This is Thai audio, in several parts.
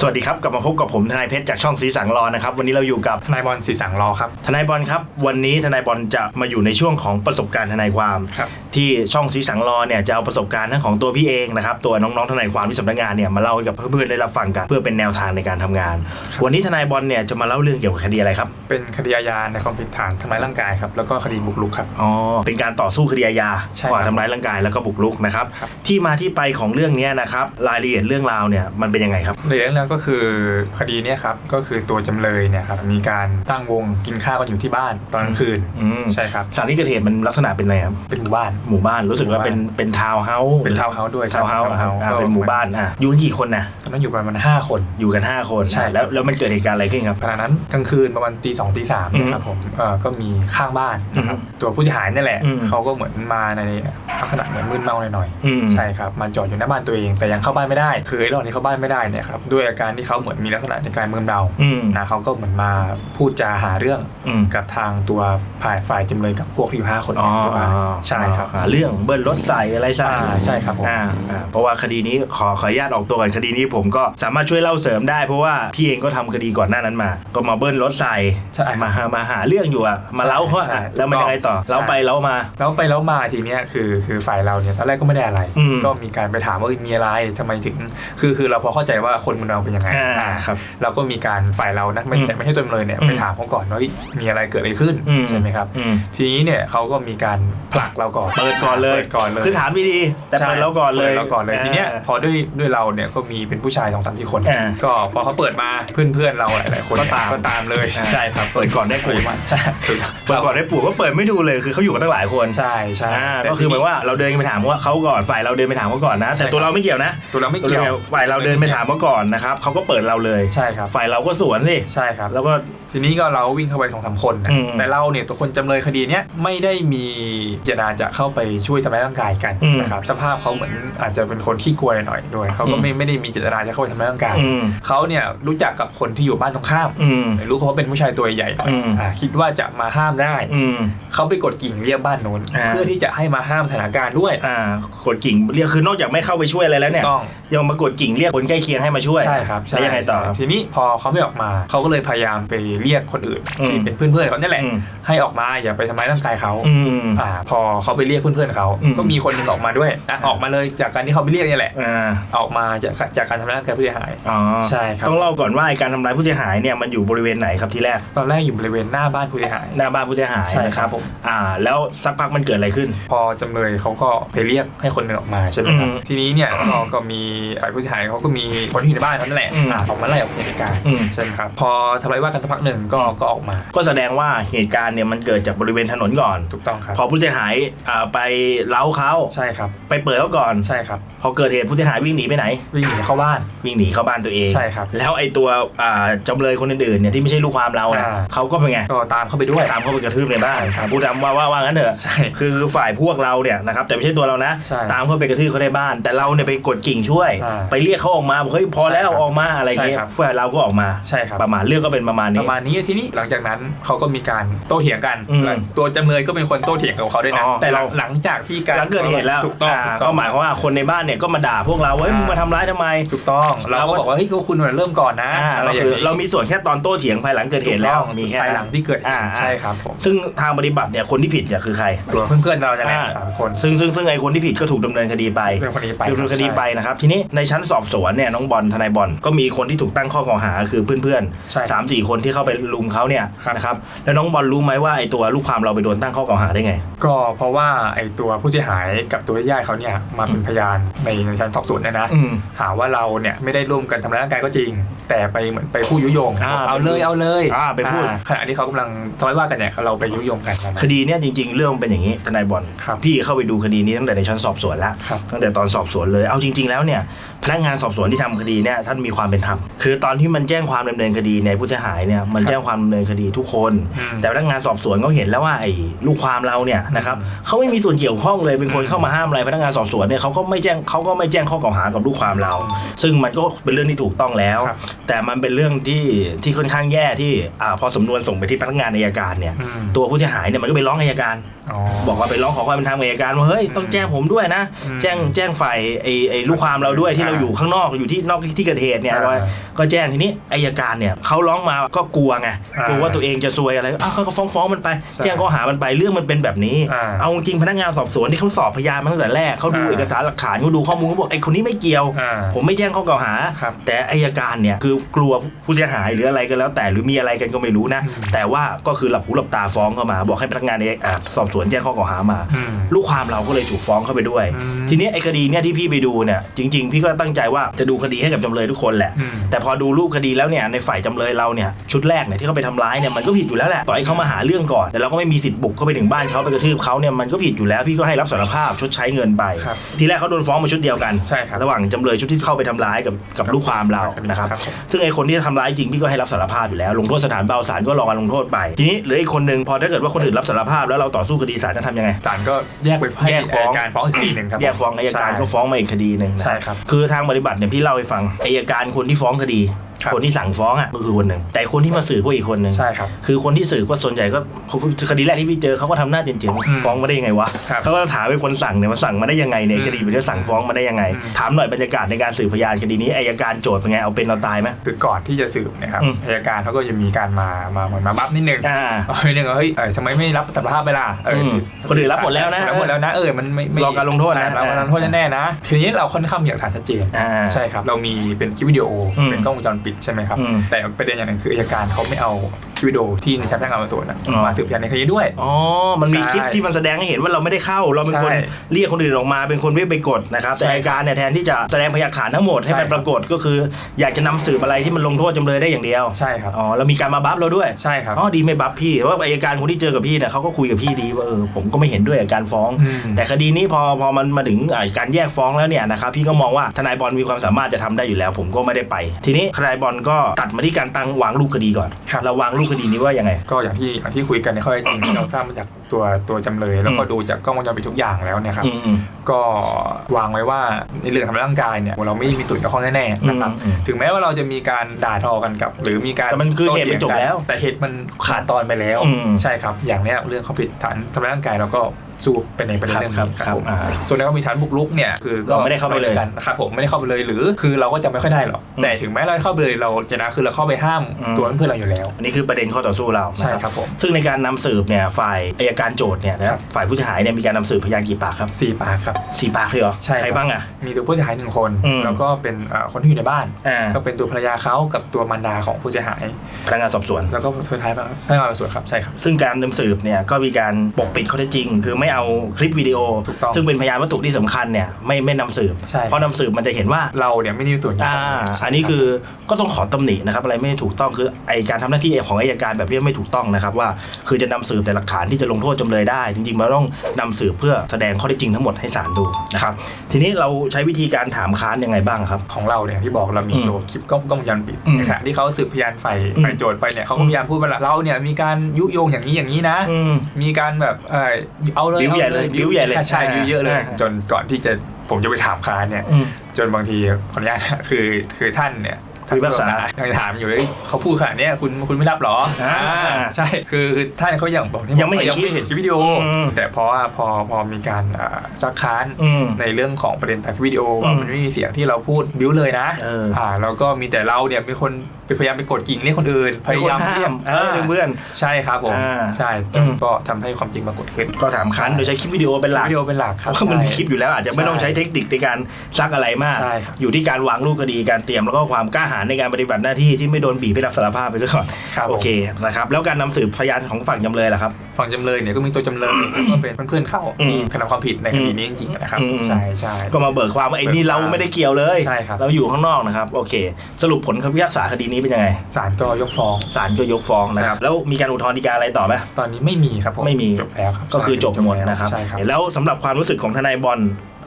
สวัสดีครับกลับมาพบกับผมทนายเพชรจากช่องสีสังรอนะครับวันนี้เราอยู่กับทนายบอลสีสังรอครับทนายบอลครับ วันนี้ทนายบอลจะมาอยู่ในช่วงของประสบการณ์ทนายความ ครับ ที่ช่องสีสังรอเนี่ยจะเอาประสบการณ์ทั้งของตัวพี่เองนะครับตัวน้องๆทนายความที่สำนักงานเนี่ยมาเล่าให้กับเพื่อนๆได้รับฟังกันเพื่อเป็นแนวทางในการทำงาน วันนี้ทนายบอลเนี่ยจะมาเล่าเรื่องเกี่ยวกับคดีอะไรครับเป็นคดีอาญาในความผิดฐานทำร้ายร่างกายครับแล้วก็คดีบุกรุกครับ อ๋อเป็นการต่อสู้คดีอาญาใช่ครับข้อหาทำร้ายร่างกายแล้วก็บุกรุกนะครับครับ ที่มาที่ไปของเรื่องเนี้ยนะครับรายละเอียดเรื่องราวเนี่ยมันเป็นยังไงครับ ในเรื่องแล้วก็คือคดีเนี้ยครับก็คือตัวจำเลยเนี่ยครับมีการตั้งวงกินข้าวกันอยู่ที่บ้านตอนกลางคืนอืม ใช่ครับ สถานที่เกิดเหตุมันลักษณะเป็นไงครับ เป็นหมู่บ้าน หมู่บ้านรู้สึกว่าเป็นเป็นทาวน์เฮาส์เป็นทาวน์เฮาส์ด้วยทาวน์เฮาส์ใช่ครับทาวน์เฮาส์อ่าก็เป็นหมู่บ้านอะอยู่กันกี่คนนะตอนนั้นอยู่กันมันห้าคน อยู่กัน 5 คนใช่ อะแล้วแล้วมันเกิดเหตุการณ์อะไรขึ้นครับ ขณะนั้นกลางคืนประมาณตีสองตีสามอืมนะครับผมเอ่อก็มีข้างบ้านนะครับอืมตัวผู้เสียหายนี่แหละอืม เขาก็เหมือนมาในลักษณะเหมือนมึนเมาหน่อยอืม ๆใช่ครับมาจอดอยู่หน้าบ้านตัวเองแต่ยังเข้าบ้านไม่ได้ คือไอ้ระหว่างที่เข้าบ้านไม่ได้เนี่ยครับด้วยอาการที่เขาเหมือนมีลักษณะในการมึนเมาอืม นะเขาก็เหมือนมาพูดจาหาเรื่องอืม กับทางตัวฝ่ายฝ่ายจำเลยกับพวกที่อยู่ห้าคนอ๋อที่มาใช่ครับ อ่าเรื่องเบิ้ลรถใส่อะไรใส่อ่าใช่ครับผม อ่าอ่าเพราะว่าคดีนี้ขอขออนุญาตออกตัวก่อนคดีนี้ผมก็สามารถช่วยเล่าเสริมได้ เพราะว่าพี่เองก็ทำคดีก่อนหน้านั้นมา ก็มาเบิ้ลรถใส่ใช่มาหามาหาเรื่องอยู่อะมาเล้าเขาใช่อะแล้วมันยังไงต่อใช่ เล้าไปเล้ามา แล้วไปแล้วมาทีเนี้ยคือคือฝ่ายเราเนี่ยตอนแรกก็ไม่ได้อะไร อืมก็มีการไปถามว่าเอ้ยมีอะไรทำไมถึง คือคือเราพอเข้าใจว่าคนมึนเมาเป็นยังไงอ่าอ่าครับเราก็มีการฝ่ายเรานะไม่อืมแต่ไม่ใช่ตัวจำเลยเนี่ยอืมไปถามเขาก่อนว่าเฮ้ยมีอะไรเกิดอะไรขึ้นอืใช่ไหมครับอืมทีนี้เนี่ยเขาก็มีการผลักเราก่อนเปิดก่อนเลยปิดก่อนเลยคือถามดีๆแต่เปิดเราก่อนเลยปิดเราก่อนเลยทีเนี้ยอ่าพอด้วยด้วยเราเนี่ยก็มีเป็นผู้ชายสองสามที่คนอ่าก็พอเขาเปิดมาเพื่อนเพื่อนๆเราหลายๆคนเนี่ยก็ตามก็ตามเลยอ่าใช่ครับเปิดก่อนได้เปิปุ๋ยดมาใช่ถูกเปิดก่อนได้ปู่ก็เปิดไม่ดูเลยคือเขาอยู่กันตั้งหลายคนใช่ใช่อ่าแต่ก็คือหทีมายว่าเราเดินไปถามว่าเขาก่อนฝ่ายเราเดินไปถามเขาก่อนนะแต่ใช่ตัวเราไม่เกี่ยวนะตัวเราไม่ตัวเกี่ยวเราฝ่ายเราเดินไปถามเขาก่อนนะครับเขาก็เปิดเราเลยใช่ครับฝ่ายเราก็สวนสิใช่ครับ แล้วก็ทีนี้ก็เราวิ่งเข้าไปสองสามคนนะอืมแต่เราเนี่ยตัวคนจำเลยคดีเนี้ยไม่ได้มีเจตนาจะเข้าไปช่วยทำร้ายร่างกายกันอืมนะครับสภาพเขาเหมือนอาจจะเป็นคนขี้กลัวหน่อยๆด้วยเขาก็ไม่ไม่ได้มีเจตนาจะเข้าไปทำร้ายร่างกายอืมเขาเนี่ยรู้จักกับคนที่อยู่บ้านตรงข้ามอืมรู้เขาเป็นผู้ชายตัวใหญ่หน่อยอืมอ่าคิดว่าจะมาห้ามได้อืมเขาไปกดกิ่งเรียกบ้านโน้นอ่าเพื่อที่จะให้มาห้ามสถานการณ์ด้วยอ่ากดกิ่งเรียกคือนอกจากไม่เข้าไปช่วยอะไรแล้วเนี่ยต้องยังมากดกิ่งเรียกคนใกล้เคียงให้มาช่วยใช่ครับแล้วยังไงต่อครับ ทีนี้พอเขาไม่ออกมาเขาก็เลยพยายามไปเรียกคนอื่นอืมที่เป็นเพื่อนๆเขาเนี่ยแหละ อืม ให้ออกมาอย่าไปทำร้ายร่างกายเขาอืม อ่าพอเขาไปเรียกเพื่อนๆเขาอืม ก็มีคนหนึ่งออกมาด้วยอะออกมาเลยจากการที่เขาไปเรียกเนี่ยแหละ อ่าออกมาจากจากการทำร้ายร่างกายผู้เสียหาย อ๋อใช่ครับ ต้องเล่าก่อนว่าไอ้การทำร้ายผู้เสียหายเนี่ยมันอยู่บริเวณไหนครับที่แรกตอนแรกอยู่บริเวณหน้าบ้านผู้เสียหาย หน้าบ้านผู้เสียหายใช่นะคครัรับบผม อ่า แล้วสักพักมันเกิดอะไรขึ้น พอจำเลยเขาก็ไปเรียกให้คนหนึ่งออกมาใช่ไหมครับอืม ทีนี้เนี่ยก็ก็มีฝ่ายผู้เสียหายเขาก็มีคนที่อยู่ในบ้านนั่นแหละอืมอะออกมาไล่ออกจากเหตุการณ์อืม ใช่ไหมครับพอทะเลาะวิวาทกันสักพักหนึ่งก็ก็ออกมาก็แสดงว่าเหตุการณ์เนี่ยมันเกิดจากบริเวณถนนก่อน ถูกต้องครับพอผู้เสียหายอ่าไปเล้าเขาใช่ครับไปเปิดเขาก่อน ใช่ครับพอเกิดเหตุผู้เสียหายวิ่งหนีไปไหน วิ่งหนีเข้าบ้าน วิ่งหนีเข้าบ้านตัวเอง ใช่ครับแล้วไอ้ตัวอ่าจำเลยคนอื่นๆเนี่ยที่ไม่ใช่ลูกความเราเนี่ยอ่า เขาก็เป็นไง ก็ตามเข้าไปด้วย ตามเข้าไปกระทืบในบ้านใช่ครับพูดตามว่าว่าว่างั้นเถอะใช่คือคือฝ่ายพวกเราเนี่ยนะครับแต่ไม่ใช่ตัวเรานะ ใช่ตามเข้าไปกระทืบเขาในบ้าน แต่เราเนี่ยไปกดกิ่งช่วย อ่าไปเรียกเขาออกมาบอกเฮ้ยพอแล้วใช่ครับออกมาอะไรเงี้ยใช่ครับฝ่ายเราก็ออกมาใช่ครับประมาณเรื่องก็เป็นประมาณปนี้ ระมาณนี้ทีนี้หลังจากนั้นเขาก็มีการโต้เถียงกันอืมตัวจำเลยก็เป็นคนโต้เถียงกับเขาด้วยนะอ๋อ แต่หลังเราหลังจากที่การหลังเกิดเหตุแล้วถูกต้องอ่าถูกต้ก็อง หมายความว่าคนในบ้านเนี่ยก็มาด่าพวกเราเฮ้ยอ่ามึ มึงมาทำร้ายทำไม ถูกต้อง เราก็บอกว่าเฮ้ยก็คุณเริ่มก่อนนะอ่าอะไรก็อย่าคืงอนี้เรามีส่วนแค่ตอนโต้เถียงภายหลังเกิดเหตุแล้วถูกต้องมีแค่ภายหลังที่เกิดเหอ่าตุอ่าใช่ครับผมซึ่งทางปฏิบัติเนี่ยคนที่ผิดเนี่ยคือใคร ตัวเพื่อนๆเราจะแหละอ่า สามคนซึ่งซึ่งซึ่งไอ้คนที่ผิดก็ถูกดำเนินคดีไปเรื่องคนนี้ไปดำเนินคดีไปนะครับทีนี้ในชั้นสอบสวนเนี่ยน้องบอลทนายบอลก็มีคนที่ถูกตั้งข้อกล่าวหาคือเพื่อนใช่ๆสามสี่คนที่เข้าไปลุมเขาเนี่ยครับ นะครับแล้วน้องบอลรู้ไหมว่าไอ้ตัวลูกความเราไปโดนตั้งข้อกล่าวหาได้ไง ก็เพราะว่าไอ้ตัวผู้เสียหายกับตัวญาติเขาเนี่ยมาเป็นพยานในในชั้นสอบสวนเนี่ยนะ อืม หาว่าเราเนี่ยไม่ได้ร่วมกันทำร้ายร่างกายก็จริง แต่ไปเหมือนไปผู้ยุยงอ่าเอาเลยเอาเลยอ่าไปพูด อ่าขณะที่เขากำลังทะเลาะวิวาทกันเนี่ยเราไปยุยงกันนะ คดีเนี่ยจริง ๆ เรื่องมันเป็นอย่างนี้ทนายบอลครับพี่เข้าไปดูคดีนี้ตั้งแต่ในชั้นสอบสวนแล้วครับ ตั้งแต่ตอนสอบสวนเลยเอาจริง ๆ แล้วเนี่ยพนักงานสอบสวนที่ทำคดีเนี่ยท่านมีความเป็นธรรมคือตอนที่มันแจ้งความดำเนินคดีในยผู้เสียหายเนี่ยมันครับแจ้งความดำเนินคดีทุกคน อืม แต่พนักงานสอบสวนเขาเห็นแล้วว่าไอ้ลูกความเราเนี่ยนะครับเขาไม่มีส่วนเกี่ยวข้องเลยเป็นคนอืมเข้ามาห้ามอะไรพนักงานสอบสวนเนี่ยเขาก็ไม่แจ้งเขาก็ไม่แจ้งข้อกล่าวหากับลูกความเรา ซึ่งมันก็เป็นเรื่องที่ถูกต้องแล้ว ครับ แต่มันเป็นเรื่องที่ที่ค่อนข้างแย่ที่อ่าพอสำนวนส่งไปที่พนักงานอัยการเนี่ย อืมตัวผู้เสียหายเนี่ยมันก็ไปร้องอัยการ อ๋อ บอกว่าไปร้องขอความเป็นธรรมอัยการว่าเฮ้ยต้องแจ้งผมด้วยนะ อืมแจ้งแจ้งฝ่ายไอ้ไอ้ลูกความเราด้วยที่เราอ่าอยู่ข้างนอกอยู่ที่นอกที่เกิดเหตุเนี่ยอ่าก็แจ้งทีนี้อายการเนี่ยเขาร้องมาก็กลัวไงอ่ากลัวว่าตัวเองจะซวยอะไรอ้าวเขาก็ฟ้องฟ้องมันไป ใช่แจ้งข้อหามันไปเรื่องมันเป็นแบบนี้ อ่าเอาจริงพนักงานสอบสวนที่เขาสอบพยานมาตั้งแต่แรกเขาดูอ่าเอกสารหลักฐานเขาดูข้อมูลเขาบอกไอ้คนนี้ไม่เกี่ยว อ่าผมไม่แจ้งข้อกล่าวหา ครับแต่อายการเนี่ยคือกลัวผู้เสียหายหรืออะไรก็แล้ว แต่หรือมีอะไรกันก็ไม่รู้นะอืมแต่ว่าก็คือหลับหูหลับตาฟ้องเข้ามา บอกให้พนักงานเอกอ่าสอบสวนแจ้งข้อกล่าวหามา อืม ลูกความเราก็เลยถูกฟ้องเข้าไปด้วย อืม ทีนี้ไอ้คดีเนี่ยที่พี่ไปดูเนี่ยจริง ๆ พี่ก็ตั้งใจว่าจะดูคดีให้กับจำเลยทุกคนแหละอืมแต่พอดูรูปคดีแล้วเนี่ยในฝ่ายจำเลยเราเนี่ยชุดแรกเนี่ยที่เขาไปทำร้ายเนี่ยมันก็ผิดอยู่แล้วแหละต่อให้เขามาหาเรื่องก่อนแต่เราก็ไม่มีสิทธิ์บุกเข้าไปถึงบ้านเขาไปกระทืบเขาเนี่ยมันก็ผิดอยู่แล้วพี่ก็ให้รับสารภาพชดใช้เงินไป ครับทีแรกเขาโดนฟ้องมาชุดเดียวกัน ใช่ครับ ระหว่างจำเลยชุดที่เข้าไปทำร้ายกับกับลูกความเรานะครับ ครับผม ซึ่งไอ้คนที่ทำร้ายจริงพี่ก็ให้รับสารภาพอยู่แล้วลงโทษสถานเบาศาลก็รอการลงโทษไป ทีนี้เหลืออีกคนนึงพอถ้าเกิดว่าคนอื่นรับสารภาพแล้วเราต่อสู้คดีศาลจะทำยังไง ศาลก็แยกไปให้แยกฟ้องอัยการฟ้องอีกทีหนึ่งครับแยกฟ้องอายการก็ฟ้องมาอีกคดีหนึ่งนะใช่ครับ คือทางปฏิบัติเนี่ยพี่เล่าให้ฟังอายการคนที่ฟ้องคดี ครับคนที่สั่งฟ้องอะก็คือคนหนึ่งแต่คนที่มาสืบก็อีกคนหนึ่งใช่ครับคือคนที่สืบก็ส่วนใหญ่ก็คดีแรกที่พี่เจอเขาก็ทำหน้าเจ๋งอืมๆฟ้องมาได้ยังไงวะครับเขาก็ถามไปคนสั่งเนี่ยมาสั่งมาได้ยังไงเนี่ยอืมคดีเป็นเรื่องสั่งฟ้องมาได้ยังไงอืมถามหน่อยบรรยากาศในการสืบพยานคดีนี้อายการโจทย์เป็นไงเอาเป็นเอาตายไหมคือก่อนที่จะสืบเนะครับอืมอัยการเขาก็จะมีการมามาเหมือนมาบัฟนิดนึงอ่าเอานิดนึงว่าเฮ้ยเอ้ยทำไมไม่รับสารภาพไปล่ะเอออมคนอื่นรับหมดแล้วนะรับหมดแล้วนะเออมันไม่ไม่รอการลงโทษนะใช่รอการลงโทษแน่ๆนะทีนี้เราค่อนข้างมีหลักฐานชัดเจนอ่าใช่ครับเรามีเป็นคลิปวิดีโออืมเป็นกล้องวงจรปิดใช่ไหมครับอืมแต่ประเด็นอย่างหนึ่งคืออัยการเขาไม่เอา คลิปวิดีโอที่ในชั้นพนักงานสอบสวนอะอ๋อ มาสืบพยานในคดีด้วย อ๋อ มันมีใช่คลิปที่มันแสดงให้เห็นว่าเราไม่ได้เข้า เราเป็นคนใช่เรียกคนอื่นออกมาเป็นคนไม่ไปกดนะครับใช่แต่อัยการเนี่ยแทนที่จะแสดงพยานหลักฐานทั้งหมดให้มันใช่ ปรากฏก็คือ อยากจะนำสืบอะไรที่มันลงโทษจำเลยได้อย่างเดียว ใช่ครับอ๋อ แล้วมีการมาบัฟเราด้วย ใช่ครับ อ๋อ ดีไม่บัฟพี่เพราะว่าอายการคนที่เจอกับพี่เนี่ยเขาก็คุยกับพี่ดีว่าเออผมก็ไม่เห็นด้วยกับการฟ้อง อืม แต่คดีนี้พอพอมันมาถึงอ่าการแยกฟ้องแล้วเนี่ยนะครับพี่ก็มองว่าทนายบอลมีความสามารถจะทำได้อยู่แล้ว ผมก็ไม่ได้ไป ทีนี้ทนายบอลก็ตัดมาที่การตั้งวางรูปคดีก่อน ครับ เราวางรูปคดีนี้ว่ายังไง ก็อย่างที่อย่างที่คุยกันในข้อเท็จจริงที่เราทราบมาจากตัวตัวจำเลย แล้วก็อืมดูจากกล้องวงจรปิดทุกอย่างแล้วเนี่ยครับอืมอืมก็วางไว้ว่าในเรื่องทำร้ายร่างกายเนี่ยเราไม่มีส่วนเกี่ยวข้องแน่ๆนะครับอืมอืมถึงแม้ว่าเราจะมีการด่าทอกันกับ หรือมีการแต่มันคือเหตุมันจบแล้ว แต่เหตุมันขาดตอนไปแล้วอืมใช่ครับ อย่างเนี้ยเรื่องเขาผิดฐานทำร้ายร่างกายเราก็ สู้ไปในประเด็นเรื่องครับนี้ครับผมอ่าส่วนในความผิดฐานบุกรุกเนี่ยคือก็เราไม่ได้เข้าไปเลยกันนะครับผมไม่ได้เข้าไปเลยหรือคือเราก็จะไม่ค่อยได้หรอกอืมแต่ถึงแม้เราเข้าไปเลยเราจะนะคือเราเข้าไปห้ามอืมตัวเพื่อนเราอยู่แล้วอันนี้คือประเด็นข้อต่อสู้เรานะใช่ครับผมซึ่งในการนำสืบเนี่ยฝ่ายอายการโจทย์เนี่ยนะครับฝ่ายผู้เสียหายเนี่ยมีการนำสืบพยานกี่ปากครับสี่ปากครับสี่ปากเลยเหรอใช่ครับใครบ้างอะมีตัวผู้เสียหายหนึ่งคนอืมแล้วก็เป็นเอ่อคนที่อยู่ในบ้านอ่าก็เป็นตัวภรรยาเขากับตัวมารดาของผู้เสียหายพนักงานสอบสวนแล้วก็สุดท้ายพนักงานสอบสวนครับใช่ครับซึ่งการนำสืบเนี่ยก็มีการปกปิดข้อเท็จจริง คือไม่เอาคลิปวิดีโอ ถูกต้อง ซึ่งเป็นพยานวัตถุที่สำคัญเนี่ยไม่ไม่นำสืบ ใช่ เพราะนำสืบมันจะเห็นว่า เราเนี่ยไม่ได้มีส่วนเกี่ยวอ่า ข้องใช่อันนี้คือก็ต้องขอตำหนินะครับ อะไรไม่ถูกต้องคือไอการทำหน้าที่ของอายการแบบนี้ไม่ถูกต้องนะครับว่า คือจะนำสืบแต่หลักฐานที่จะลงโทษจำเลยได้ จริงๆมันต้องนำสืบเพื่อแสดงข้อเท็จจริงทั้งหมดให้ศาลดูนะครับ ทีนี้เราใช้วิธีการถามค้านยังไงบ้างครับ ของเราเนี่ยที่บอกเรามีอืมตัวคลิปกล้องกล้องวงจรปิดอืมในขณะที่เขาสืบพยานฝ่ายอืม ฝ่ายโจทย์ไปเนี่ยเขาก็พยายามพูดว่าเราเนี่ยมีการยุยงอย่างนี้อย่างนี้นะ อืม มีการแบบเออเอาเลยบิ้วใหญ่เลยอาบิ้วใหญ่เลยใช่บิ้วเยอะเลยอ่าจนก่อนที่จะผมจะไปถามค้านเนี่ยอืมจนบางทีขออนุญาตนะคือคือท่านเนี่ย ท่านผู้พิพากษายังถามอยู่เลยเขาพูดขนาดเนี้ยคุณคุณไม่รับเหรออ่าอ่าใช่คือคือท่านเขายังบอกยังไม่เห็นยังคลิปไม่เห็นคลิปวิดีโออมแต่เพราะว่าพอพอมีการอ่าซักค้านอืมในเรื่องของประเด็นทางคลิปวิดีโอว่าอืมมันไม่มีเสียงที่เราพูดบิ้วเลยนะเอออ่แล้วก็มีแต่เราเนี่ยเป็นคนไปพยายามไปกดกิ่งเรียกคนอื่นพยายามเป็นคนห้ามเรียกเออเพื่อนใช่ครับผมอ่าใช่จอืนมก็ทำให้ความจริงปรากฏขึ้นก็ถามค้านโดยใช้คลิปวิดีโอเป็นหลักวิดีโอเป็นหลักคเพรับราะว่ามันมีใช่คลิปอยู่แล้วอาจจะไม่ต้องใช้เทคนิคในการซักอะไรมากใช่ครับอยู่ที่การวางรูปคดีการเตรียมแล้วก็ความกล้าหาญในการปฏิบัติหน้าที่ที่ไม่โดนบีบให้รับสารภาพไปซะก่อนครับผม โอเคนะครับแล้วการนำสืบพยานของฝั่งจำเลยล่ะครับ ฝั่งจำเลยเนี่ยก็มีตัวจำเลย ก็เป็นเพื่อนๆเข้าอืมที่กระทำความผิดในคดีนี้จริงๆนะครับ อืม ใช่ใช่ ก็มาเบิกความว่าไอ้นี่เบิกความเราไม่ได้เกี่ยวเลยใช่ครับ เราอยู่ข้างนอกนะครับโอเค สรุปผลคำพิพากษาคดีนี้เป็นยังไงศาลก็ยกฟ้อง ศาลก็ยกฟ้องนะครับแล้วมีการอุทธรณ์ฎีกาอะไรต่อไหม ตอนนี้ไม่มีครับผมไม่มี จบแล้วครับก็คือจบหมดนะครับ ใช่ครับ แล้วสำหรับความรู้สึกของทนายบอล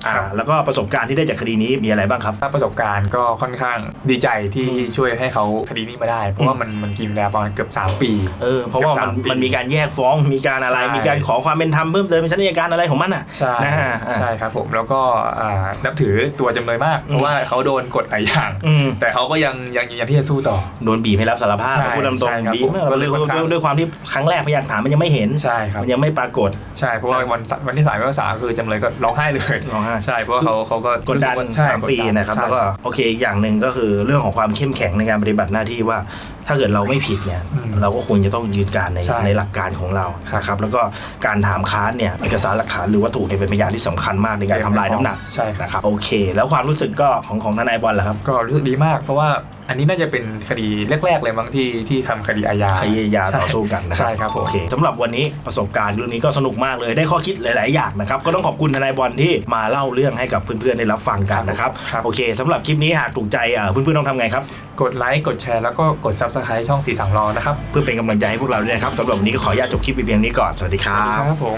อ่าครับแล้วก็ประสบการณ์ที่ได้จากคดีนี้มีอะไรบ้างครับ ถ้าประสบการณ์ก็ค่อนข้างดีใจที่อืมช่วยให้เขาคดีนี้มาได้ เพราะว่ามันมันกินเวลาประมาณเกือบ 3 ปี เออเพราะว่าเกือบมันสามปี มันมีการแยกฟ้องมีการอะไร ใช่ มีการขอความเป็นธรรมเพิ่มเติมเป็นชั้นอัยการอะไรของมันอะใช่นะฮะอ่า ใช่ครับผมแล้วก็อ่านับถือตัวจำเลยมาก เพราะว่าเขาโดนกดหลายอย่าง อืมแต่เขาก็ยังยังยืนยันที่จะสู้ต่อ โดนบีบให้รับสารภาพใช่พูดตรงใช่ครับๆบีบผมไม่ก็ก็เลเลยยค่อนข้าง ด้วยความที่ครั้งแรกพยานฐานมันยังไม่เห็นใช่ครับ มันยังไม่ปรากฏ ใช่เพราะว่าวันวันที่สามพิพากษาคือจำเลยก็ร้องไห้เลย ร้องไห้าใช่เพราะว่าเขาเขาก็กดดันรู้สึว่ใช่สามปีกดดันะครับใช่แล้วก็โอเคอีกอย่างหนึ่งก็คือเรื่องของความเข้มแข็งในการปฏิบัติหน้าที่ว่า ถ้าเกิดเราไม่ผิดเนี่ยอืมเราก็ควรจะต้องยืนการในใช่ในหลักการของเราครับนะครับแล้วก็การถามค้านเนี่ยเอกสารหลักฐานหรือวัตถุเนี่ยเป็นพยานที่สำคัญมากในการทำลายน้ำหนักใช่ครับ นะครับโอเค แล้วความรู้สึกก็ของของทนายบอลล่ะครับก็รู้สึกดีมาก เพราะว่าอันนี้น่าจะเป็นคดีแรกๆเลยบางที่ที่ทำคดีอาญาคดีอาญาต่อสู้กันนะครัใช่ครับผม โอเคสำหรับวันนี้ประสบการณ์เรื่องนี้ก็สนุกมากเลยได้ข้อคิดหลาย ๆ อย่างนะครับก็ต้องขอบคุณทนายบอลที่มาเล่าเรื่องให้กับเพื่อน ๆ ได้รับฟังกันนะครับครับ โอเคสำหรับคลิปนี้หากถูกใจเอ่อเพื่อน ๆ ต้องทำไงครับ กดไลค์กดแชร์แล้วก็กด subscribe ช่องสีสังรอนะครับ เพื่อเป็นกำลังใจให้พวกเราด้วยนะครับสำหรับวันนี้ก็ขออนุญาตจบคลิปไปเพียงนี้ก่อน สวัสดีครัวัสดีบ ครับผม